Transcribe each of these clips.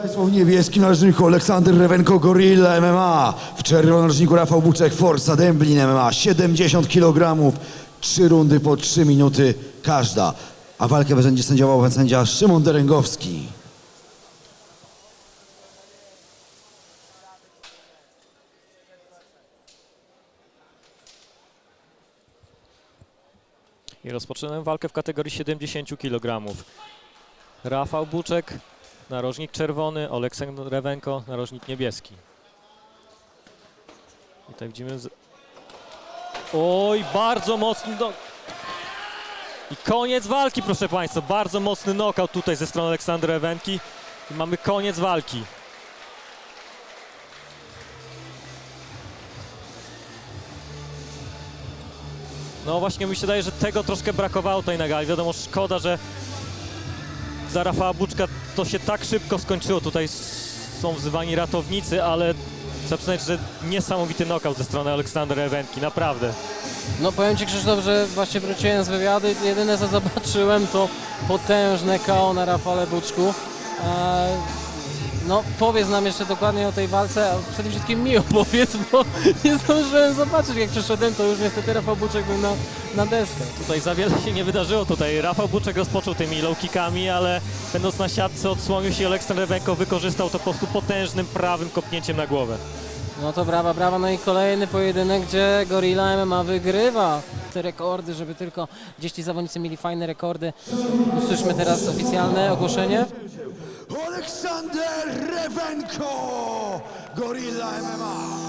Państwo w niebieskim narożniku Aleksander Rewenko Gorilla MMA. W czerwonym narożniku Rafał Buczek Forza Dęblin MMA. 70 kg. Trzy rundy po 3 minuty każda. A walkę będzie sędziował sędzia Szymon Derengowski. I rozpoczynamy walkę w kategorii 70 kg. Rafał Buczek, narożnik czerwony, Oleksander Rewenko, narożnik niebieski. I tutaj widzimy... Z... Oj, bardzo mocny... No... I koniec walki, proszę Państwa. Bardzo mocny knockout tutaj ze strony Aleksandra Rewenki. I mamy koniec walki. No właśnie mi się wydaje, że tego troszkę brakowało tutaj na gali. Wiadomo, szkoda, że za Rafała Buczka to się tak szybko skończyło. Tutaj są wzywani ratownicy, ale trzeba przyznać, że niesamowity knockout ze strony Aleksandra Ewenki, naprawdę. No powiem Ci Krzysztof, że właśnie wróciłem z wywiadu i jedyne co zobaczyłem to potężne KO na Rafale Buczku. E, no powiedz nam jeszcze dokładnie o tej walce, a przede wszystkim mi opowiedz, bo nie zdążyłem zobaczyć jak przyszedłem, to już niestety Rafał Buczek był na, na deskę. Tutaj za wiele się nie wydarzyło tutaj. Rafał Buczek rozpoczął tymi low kickami, ale będąc na siatce odsłonił się Aleksander Ewenko, wykorzystał to po prostu potężnym prawym kopnięciem na głowę. No to brawa, brawa. No i kolejny pojedynek, gdzie Gorilla MMA wygrywa te rekordy, żeby tylko gdzieś ci zawodnicy mieli fajne rekordy. Usłyszmy teraz oficjalne ogłoszenie. Aleksander Rewenko Gorilla MMA.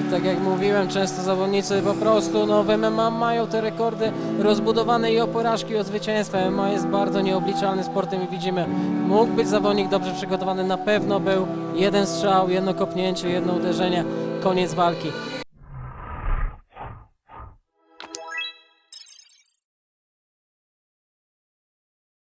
I tak jak mówiłem, często zawodnicy po prostu no, w MMA mają te rekordy rozbudowane i o porażki, i o zwycięstwa. MMA jest bardzo nieobliczalnym sportem i widzimy, mógł być zawodnik dobrze przygotowany, na pewno był jeden strzał, jedno kopnięcie, jedno uderzenie, koniec walki.